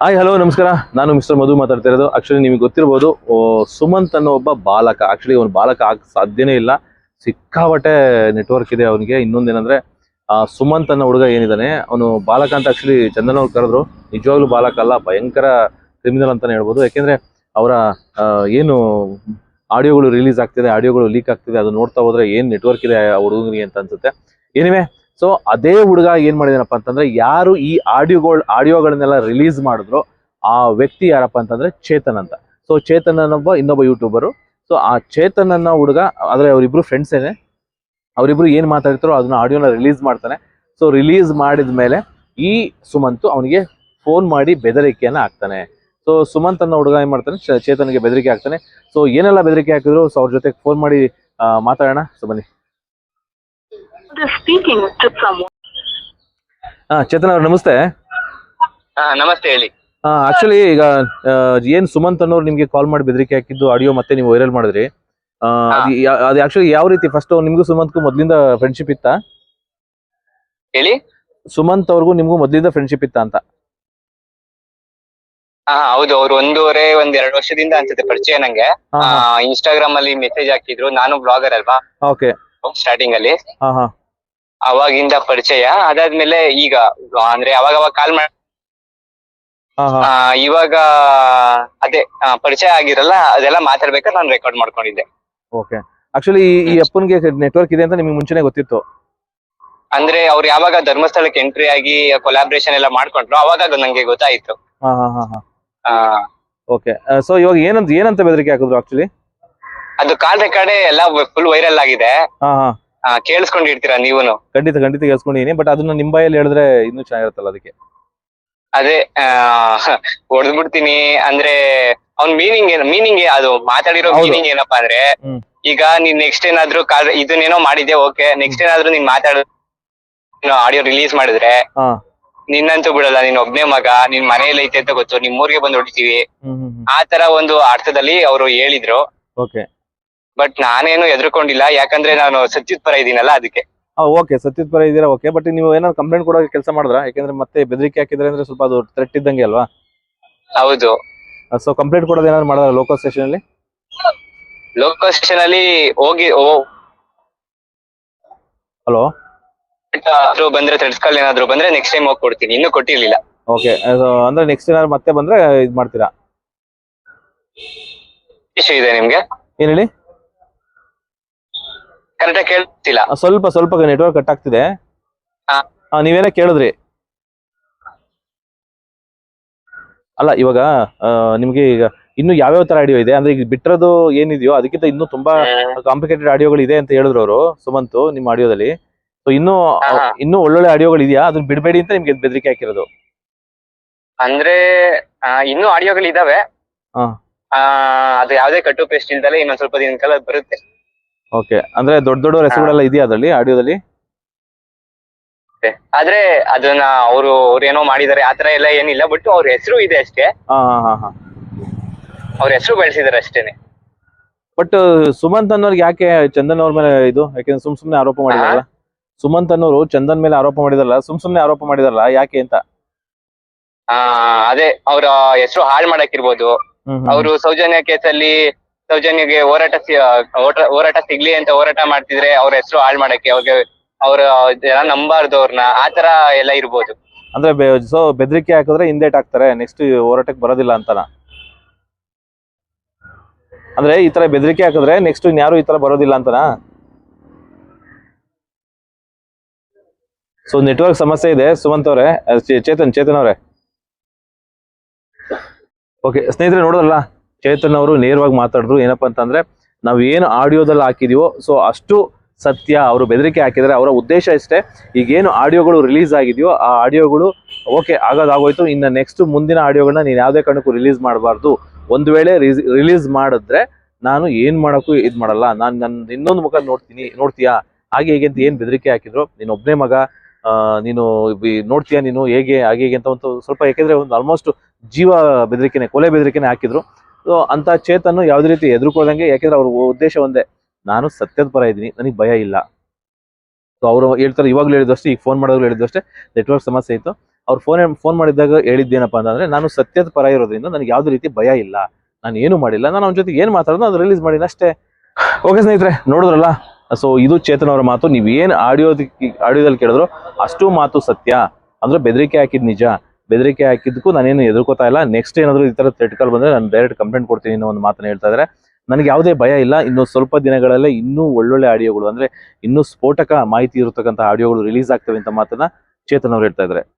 Hi hello ನಮಸ್ಕಾರ. ನಾನು mister ಮಧು ಮಾತಾಡ್ತಾ ಇರೋದು. ಆಕ್ಚುಲಿ ನಿಮಗೆ ಗೊತ್ತಿರ್ಬೋದು ಸುಮಂತ್ ಅನ್ನೋ ಒಬ್ಬ ಬಾಲಕ. ಆಕ್ಚುಲಿ ಅವನು ಬಾಲಕ ಆಗ ಸಾಧ್ಯನೇ ಇಲ್ಲ. ಸಿಕ್ಕಾಪಟ್ಟೆ ನೆಟ್ವರ್ಕ್ ಇದೆ ಅವನಿಗೆ. ಇನ್ನೊಂದೇನಂದ್ರೆ ಸುಮಂತ್ ಅನ್ನೋ ಹುಡುಗ ಏನಿದ್ದಾನೆ, ಅವನು ಬಾಲಕ ಅಂತ ಆಕ್ಚುಲಿ ಚಂದನ್ ಅವ್ರು ಕರೆದ್ರು. ನಿಜವಾಗ್ಲೂ ಬಾಲಕ ಅಲ್ಲ, ಭಯಂಕರ ಕ್ರಿಮಿನಲ್ ಅಂತಾನೆ ಹೇಳ್ಬೋದು. ಯಾಕೆಂದ್ರೆ, ಅವರ ಏನು ಆಡಿಯೋಗಳು ರಿಲೀಸ್ ಆಗ್ತಿದೆ, ಆಡಿಯೋಗಳು ಲೀಕ್ ಆಗ್ತಿದೆ, ಅದು ನೋಡ್ತಾ ಹೋದ್ರೆ ಏನು ನೆಟ್ವರ್ಕ್ ಇದೆ ಆ ಹುಡುಗನಿಗೆ ಅಂತ ಅನ್ಸುತ್ತೆ. ಏನಿವೆ ಸೊ ಅದೇ ಹುಡುಗ ಏನ್ ಮಾಡಿದಾನಪ್ಪ ಅಂತಂದ್ರೆ, ಯಾರು ಈ ಆಡಿಯೋಗಳು, ಆಡಿಯೋಗಳನ್ನೆಲ್ಲ ರಿಲೀಸ್ ಮಾಡಿದ್ರು, ಆ ವ್ಯಕ್ತಿ ಯಾರಪ್ಪ ಅಂತಂದ್ರೆ ಚೇತನ್ ಅಂತ. ಸೊ ಚೇತನ್ ಅನ್ನೊಬ್ಬ ಇನ್ನೊಬ್ಬ ಯೂಟ್ಯೂಬರು ಸೊ ಆ ಚೇತನ್ ಅನ್ನೋ ಹುಡುಗ, ಆದ್ರೆ ಅವರಿಬ್ರು ಫ್ರೆಂಡ್ಸ್ ಏನೇ, ಅವರಿಬ್ರು ಏನ್ ಮಾತಾಡ್ತಾರೋ ಅದನ್ನ ಆಡಿಯೋನ ರಿಲೀಸ್ ಮಾಡ್ತಾನೆ. ಸೊ ರಿಲೀಸ್ ಮಾಡಿದ ಮೇಲೆ ಈ ಸುಮಂತ್ ಅವನಿಗೆ ಫೋನ್ ಮಾಡಿ ಬೆದರಿಕೆಯನ್ನ ಹಾಕ್ತಾನೆ. ಸೊ ಸುಮಂತ್ ಅನ್ನೋ ಹುಡುಗ ಏನ್ ಮಾಡ್ತಾನೆ ಚೇತನ್ಗೆ ಬೆದರಿಕೆ ಹಾಕ್ತಾನೆ. ಸೊ ಏನೆಲ್ಲ ಬೆದರಿಕೆ ಹಾಕಿದ್ರು? ಸೊ ಅವ್ರ ಜೊತೆ ಫೋನ್ ಮಾಡಿ ಮಾತಾಡೋಣ. ಸೊ ಬನ್ನಿ. Speaking to someone. ಹಾ ಚೇತನ್ ಅವ್ರು ನಮಸ್ತೆ. ಹಾ ನಮಸ್ತೆ ಹೇಳಿ. ಆಕ್ಚುಲಿ ಈಗ ಆ, ಏನ್ ಸುಮಂತ್ ಅನ್ನೋರು ನಿಮ್ಗೆ ಕಾಲ್ ಮಾಡಿ ಬೆದರಿಕೆ ಹಾಕಿದ್ದು ಆಡಿಯೋ ಮತ್ತೆ ನೀವು ವೈರಲ್ ಮಾಡಿದ್ರಿ. ಆ, ಅದ್ ಯಾ- ಅದು ಆಕ್ಚುಲಿ ಯಾವ ರೀತಿ ಫಸ್ಟ್ ನಿಮ್ಗೂ ಸುಮಂತ್ಗೂ ಮೊದ್ಲಿಂದ ಫ್ರೆಂಡ್ಶಿಪ್ ಇತ್ತಾ? ಹೇಳಿ. ಸುಮಂತ್ ಅವ್ರಿಗೂ ನಿಮ್ಗೂ ಮೊದ್ಲಿಂದ ಫ್ರೆಂಡ್ಶಿಪ್ ಇತ್ತಾ ಅಂತ? ಹಾ ಹೌದು ಅವ್ರು ಒಂದೂವರೆ ಒಂದ್ ಎರಡು ವರ್ಷದಿಂದ ಅನ್ಸುತ್ತೆ ಪರಿಚಯ ನಂಗೆ. ಇನ್ಸ್ಟಾಗ್ರಾಮ್ ಅಲ್ಲಿ ಮೆಸೇಜ್ ಹಾಕಿದ್ರು. ನಾನು ಬ್ಲಾಗರ್ ಅಲ್ವಾ? ಓಕೆ ಸ್ಟಾರ್ಟಿಂಗ್ ಅಲ್ಲಿ. ಹಾ ಹಾ. ಅವಾಗಿಂದ ಪರಿಚಯ. ಅದಾದ್ಮೇಲೆ ಈಗ ಅಂದ್ರೆ ಅವಾಗ ಅವಾಗ ಕಾಲ್ ಮಾಡಿ ಇವಾಗ ಅದೇ ಪರಿಚಯ ಆಗಿರಲ್ಲ ಅದೆಲ್ಲ ಮಾತಾಡ್ಬೇಕಾದ್ರೆ ನಾನು ರೆಕಾರ್ಡ್ ಮಾಡ್ಕೊಂಡಿದ್ದೆ. ಓಕೆ ಆಕ್ಚುಲಿ ಈ ಅಪ್ಪನ್ಗೆ ನೆಟ್ವರ್ಕ್ ಇದೆ ಅಂತ ನಿಮ್ಗೆ ಮುಂಚೆನೆ ಗೊತ್ತಿತ್ತು. ಅಂದ್ರೆ ಅವ್ರು ಯಾವಾಗ ಧರ್ಮಸ್ಥಳಕ್ಕೆ ಎಂಟ್ರಿ ಆಗಿ ಕೊಲಾಬ್ರೇಷನ್ ಎಲ್ಲ ಮಾಡ್ಕೊಂಡ್ರು ಅವಾಗ ಅದು ನಂಗೆ ಗೊತ್ತಾಯ್ತು. ಓಕೆ ಸೊ ಇವಾಗ ಏನಂತ ಏನಂತ ಬೆದರಿಕೆ ಹಾಕಿದ್ರು ಆಕ್ಚುಲಿ ಅದು ಕಾಲ್ ರೆಕಾರ್ಡ್ ಎಲ್ಲ ಫುಲ್ ವೈರಲ್ ಆಗಿದೆ. ಕೇಳಿಸ್ಕೊಂಡಿರ್ತೀರಾ ನೀವುನು? ಖಂಡಿತ ಖಂಡಿತ ಕೇಳಿಸ್ಕೊಂಡಿದೀನಿ ಬಟ್ ಅದನ್ನ ನಿಮ್ ಬಾಯಲ್ಲಿ ಹೇಳಿದ್ರೆ ಇನ್ನೂ ಚೆನ್ನಾಗಿರುತ್ತಲ್ಲ ಅದಕ್ಕೆ. ಅದೇ ಹೊಡೆದ್ಬಿಡ್ತೀನಿ ಅಂದ್ರೆ ಅವ್ನ್ ಮೀನಿಂಗ್ ಏನು ಮೀನಿಂಗ್ ಅದು ಮಾತಾಡಿರೋ ಮೀನಿಂಗ್ ಏನಪ್ಪಾ ಅಂದ್ರೆ ಈಗ ನೀನ್ ನೆಕ್ಸ್ಟ್ ಏನಾದ್ರು ಇದನ್ನೇನೋ ಮಾಡಿದ್ದೆ ಓಕೆ ನೆಕ್ಸ್ಟ್ ಏನಾದ್ರು ನೀನ್ ಮಾತಾಡ ಆಡಿಯೋ ರಿಲೀಸ್ ಮಾಡಿದ್ರೆ ನಿನ್ನಂತೂ ಬಿಡಲ್ಲ ನೀನ್ ಒಬ್ನೇ ಮಗ ನಿನ್ ಮನೇಲಿ ಐತೆ ಅಂತ ಗೊತ್ತು ನಿಮ್ ಊರಿಗೆ ಬಂದು ಹೊಡಿತೀವಿ. ಆ ತರ ಒಂದು ಅರ್ಥದಲ್ಲಿ ಅವರು ಹೇಳಿದ್ರು. ಬಟ್ ನಾನೇನು ಎದ್ರುಕೊಂಡಿಲ್ಲ. ಯಾಕಂದ್ರೆ ನಾನು ಸತ್ಯದ ಪರ ಇದೀನಲ್ಲ ಅದಕ್ಕೆ. ಓಕೆ ಸತ್ಯದ ಪರ ಇದೀರಾ ಓಕೆ ಬಟ್ ನೀವು ಏನಾದ್ರು ಕಂಪ್ಲೇಂಟ್ ಕೊಡೋ ಕೆಲಸ ಮಾಡಿದ್ರ? ಯಾಕಂದ್ರೆ ಮತ್ತೆ ಬೆದರಿಕೆ ಹಾಕಿದ್ರೆ ಅಂದ್ರೆ ಸ್ವಲ್ಪ ಅದು ಥ್ರೆಟ್ ಇದ್ದಂಗೆ ಅಲ್ವಾ? ಹೌದು. ಸೊ ಕಂಪ್ಲೇಂಟ್ ಕೊಡೋದು ಏನಾದ್ರು ಮಾಡಿದ್ರ ಲೋಕಲ್ ಸ್ಟೇಷನ್ ಅಲ್ಲಿ? ಲೋಕಲ್ ಸ್ಟೇಷನ್ ಅಲ್ಲಿ ಹೋಗಿ ಓ ಹಲೋ ಬಂದ್ರೆ ತಡ್ಸ್ಕಲ್ ಏನಾದ್ರು ಬಂದ್ರೆ ನೆಕ್ಸ್ಟ್ ಟೈಮ್ ಹೋಗಿ ಕೊಡ್ತೀನಿ. ಇನ್ನೂ ಕೊಟ್ಟಿರ್ಲಿಲ್ಲ. ಓಕೆ ಅಂದ್ರೆ ನೆಕ್ಸ್ಟ್ ಏನಾದ್ರು ಮತ್ತೆ ಬಂದ್ರೆ ಇದ್ ಮಾಡ್ತೀರಾ? ಇಶ್ಯೂ ಇದೆ ನಿಮ್ಗೆ? ಏನ್ ಹೇಳಿ? ಕರೆಕ್ಟ್ ಆಗಿ ಕೇಳ್ತಿಲ್ಲ. ಸ್ವಲ್ಪ ಸ್ವಲ್ಪ ನೆಟ್ವರ್ಕ್ ಕಟ್ ಆಗ್ತಿದೆ. ಹಾ. ಆ, ನೀವೇನೇ ಕೇಳಿದ್ರಿ. ಅಲ್ಲ ಇವಾಗ ಆ, ನಿಮ್ಗೆ ಈಗ ಇನ್ನು ಯಾವ್ಯಾವ ತರ ಆಡಿಯೋ ಇದೆ? ಅಂದ್ರೆ ಈಗ ಬಿಟ್ಟಿರೋದು ಏನಿದೆಯೋ ಅದಕ್ಕಿಂತ ಇನ್ನು ತುಂಬಾ ಕಾಂಪ್ಲಿಕೇಟೆಡ್ ಆಡಿಯೋಗಳು ಇದೆ ಅಂತ ಹೇಳಿದ್ರು ಅವರು ಸುಮಂತ್ ನಿಮ್ಮ ಆಡಿಯೋದಲ್ಲಿ ಸೊ ಇನ್ನು ಇನ್ನು ಹಾ. ಇನ್ನೂ ಒಳ್ಳೊಳ್ಳೆ ಆಡಿಯೋಗಳು ಇದೆಯಾ? ಅದನ್ನ ಬಿಡಬೇಡಿ ಅಂತ ನಿಮ್ಗೆ ಬೆದರಿಕೆ ಹಾಕಿರೋದು. ಅಂದ್ರೆ ಆ, ಇನ್ನೂ ಆಡಿಯೋಗಳು ಇದಾವೆ. ಹಾ. ಆ, ಅದು ಯಾವ್ದೇ ಕಟ್ಟು ಪೇಸ್ಟ್ ಇಲ್ದಲೆ ಇನ್ನೊಂದ್ ಸ್ವಲ್ಪ ದಿನ ಕಾಲ ಬರುತ್ತೆ. ಓಕೆ ಅಂದ್ರೆ ದೊಡ್ಡ ದೊಡ್ಡ ಹೆಸರುಗಳೆಲ್ಲ ಇದೆಯಾ ಅದರಲ್ಲಿ ಆಡಿಯೋದಲ್ಲಿ? ಆದ್ರೆ ಅದನ್ನ ಅವರು ಅವ್ರು ಏನೋ ಮಾಡಿದಾರೆ ಆತರ ಎಲ್ಲ ಏನಿಲ್ಲ ಬಟ್ ಅವ್ರ ಹೆಸರು ಇದೆ ಅಷ್ಟೇ. ಹಾ ಹಾ ಹಾ ಅವ್ರ ಹೆಸರು ಬೆಳೆಸಿದಾರೆ ಅಷ್ಟೇನೆ. ಬಟ್ ಸುಮಂತ್ ಅನ್ನೋರ್ಗೆ ಯಾಕೆ ಚಂದನ್ ಅವ್ರ ಮೇಲೆ ಇದು? ಯಾಕೆಂದ್ರೆ ಸುಮ್ ಸುಮ್ನೆ ಆರೋಪ ಮಾಡಿದಾರಲ್ಲ. ಸುಮಂತ್ ಅನ್ನೋರು ಚಂದನ್ ಮೇಲೆ ಆರೋಪ ಮಾಡಿದಾರಲ್ಲ. ಸುಮ್ ಸುಮ್ನೆ ಆರೋಪ ಮಾಡಿದಾರಲ್ಲ ಯಾಕೆ ಅಂತ? ಆ ಅದೇ ಅವ್ರ ಹೆಸರು ಹಾಳ್ ಮಾಡಕ್ಕಿರ್ಬೋದು. ಅವರು ಸೌಜನ್ಯ ಕೇಸಲ್ಲಿ ಸೌಜನ್ಯಗೆ ಹೋರಾಟ ಹೋರಾಟ ಸಿಗ್ಲಿ ಅಂತ ಹೋರಾಟ ಮಾಡ್ತಿದ್ರೆ ಅವ್ರ ಹೆಸರು ಹಾಳ್ ಮಾಡಕ್ಕೆ ಅವ್ರಿಗೆ ಅವ್ರ ಜನ ನಂಬಾರ್ದು ಅವ್ರನ್ನ ಆತರ ಎಲ್ಲ ಇರ್ಬೋದು. ಅಂದ್ರೆ ಸೊ ಬೆದರಿಕೆ ಹಾಕಿದ್ರೆ ಹಿಂದೇಟ್ ಹಾಕ್ತಾರೆ ನೆಕ್ಸ್ಟ್ ಹೋರಾಟಕ್ಕೆ ಬರೋದಿಲ್ಲ ಅಂತನ? ಅಂದ್ರೆ ಈ ತರ ಬೆದರಿಕೆ ಹಾಕಿದ್ರೆ ನೆಕ್ಸ್ಟ್ ಇನ್ಯಾರು ಈ ತರ ಬರೋದಿಲ್ಲ ಅಂತನಾ? ಸೊ ನೆಟ್ವರ್ಕ್ ಸಮಸ್ಯೆ ಇದೆ, ಸುಮಂತ್ ಅವರೇ ಚೇತನ್ ಚೇತನ್ ಅವರೇ. ಓಕೆ ಸ್ನೇಹಿತರೆ ನೋಡೋದಲ್ಲ ಚೇತನ್ ಅವರು ನೇರವಾಗಿ ಮಾತಾಡಿದ್ರು. ಏನಪ್ಪಾ ಅಂತಂದ್ರೆ, ನಾವು ಏನು ಆಡಿಯೋದಲ್ಲಿ ಹಾಕಿದೀವೋ, ಸೊ ಅಷ್ಟು ಸತ್ಯ ಅವರು ಬೆದರಿಕೆ ಹಾಕಿದರೆ ಅವರ ಉದ್ದೇಶ ಇಷ್ಟೇ. ಈಗೇನು ಆಡಿಯೋಗಳು ರಿಲೀಸ್ ಆಗಿದೆಯೋ, ಆ ಆಡಿಯೋಗಳು ಓಕೆ, ಆಗೋದಾಗೋಯ್ತು. ಇನ್ನು ನೆಕ್ಸ್ಟ್ ಮುಂದಿನ ಆಡಿಯೋಗಳನ್ನ ನೀನು ಯಾವುದೇ ಕಾರಣಕ್ಕೂ ರಿಲೀಸ್ ಮಾಡಬಾರ್ದು. ಒಂದು ವೇಳೆ ರಿಲೀಸ್ ಮಾಡಿದ್ರೆ ನಾನು ಏನು ಮಾಡೋಕ್ಕೂ ಇದು ಮಾಡಲ್ಲ. ನಾನು ನನ್ನ ಇನ್ನೊಂದು ಮುಖ ನೋಡ್ತೀನಿ, ನೋಡ್ತೀಯಾ? ಹಾಗೆ ಹೇಗೆ ಅಂತ ಏನು ಬೆದರಿಕೆ ಹಾಕಿದ್ರು? ನೀನು ಒಬ್ಬನೇ ಮಗ ನೀನು ನೋಡ್ತೀಯಾ ನೀನು? ಹೇಗೆ, ಹಾಗೆ ಹೇಗೆ ಅಂತ ಒಂದು ಸ್ವಲ್ಪ ಯಾಕೆಂದರೆ ಒಂದು ಆಲ್ಮೋಸ್ಟ್ ಜೀವ ಬೆದರಿಕೆನೆ, ಕೊಲೆ ಬೆದರಿಕೆನೆ ಹಾಕಿದ್ರು. ಅಂತ ಚೇತನ್ನು ಯಾವುದೇ ರೀತಿ ಎದುರ್ಕೊಳ್ಳಂಗೆ ಯಾಕೆಂದ್ರೆ ಅವ್ರ ಉದ್ದೇಶ ಒಂದೇ. ನಾನು ಸತ್ಯದ ಪರ ಇದ್ದೀನಿ, ನನಗೆ ಭಯ ಇಲ್ಲ. ಸೊ ಅವರು ಹೇಳ್ತಾರೆ, ಇವಾಗಲೂ ಹೇಳಿದಷ್ಟೇ ಈಗ ಫೋನ್ ಮಾಡೋರು ಹೇಳಿದಷ್ಟೇ ನೆಟ್ವರ್ಕ್ ಸಮಸ್ಯೆ ಇತ್ತು. ಅವ್ರು ಫೋನ್ ಫೋನ್ ಮಾಡಿದಾಗ ಹೇಳಿದ್ದೇನಪ್ಪ ಅಂತಂದ್ರೆ, ನಾನು ಸತ್ಯದ ಪರ ಇರೋದ್ರಿಂದ ನನಗೆ ಯಾವುದೇ ರೀತಿ ಭಯ ಇಲ್ಲ. ನಾನು ಏನು ಮಾಡಿಲ್ಲ, ನಾನು ಅವ್ನ ಜೊತೆ ಏನು ಮಾತಾಡೋದು ಅದು ರಿಲೀಸ್ ಮಾಡಿಲ್ಲ ಅಷ್ಟೇ. ಓಕೆ ಸ್ನೇಹಿತರೆ, ನೋಡಿದ್ರಲ್ಲ? ಸೊ ಇದು ಚೇತನ್ ಅವರ ಮಾತು ನೀವೇನು ಆಡಿಯೋದಕ್ಕೆ, ಆಡಿಯೋದಲ್ಲಿ ಕೇಳಿದ್ರು ಅಷ್ಟು ಮಾತು ಸತ್ಯ. ಅಂದ್ರೆ ಬೆದರಿಕೆ ಹಾಕಿದ್ ನಿಜ. ಬೆದರಿಕೆ ಹಾಕಿದ್ದಕ್ಕೂ ನಾನೇನು ಎದುರ್ಕೋತಾ ಇಲ್ಲ. ನೆಕ್ಸ್ಟ್ ಏನಾದರೂ ಈ ಥ್ರೆಟ್ ಬಂದರೆ ಬಂದ್ರೆ ನಾನು ಡೈರೆಕ್ಟ್ ಕಂಪ್ಲೇಂಟ್ ಕೊಡ್ತೀನಿ ಅನ್ನೋ ಒಂದು ಮಾತನ್ನ ಹೇಳ್ತಾ ಇದ್ದಾರೆ ನನಗೆ ಯಾವುದೇ ಭಯ ಇಲ್ಲ. ಇನ್ನು ಸ್ವಲ್ಪ ದಿನಗಳಲ್ಲೇ ಇನ್ನೂ ಒಳ್ಳೊಳ್ಳೆ ಆಡಿಯೋಗಳು ಅಂದರೆ ಇನ್ನೂ ಸ್ಫೋಟಕ ಮಾಹಿತಿ ಇರತಕ್ಕಂಥ ಆಡಿಯೋಗಳು ರಿಲೀಸ್ ಆಗ್ತವೆ ಅಂತ ಮಾತನ್ನು ಚೇತನ್ ಅವರು ಹೇಳ್ತಾ ಇದ್ದಾರೆ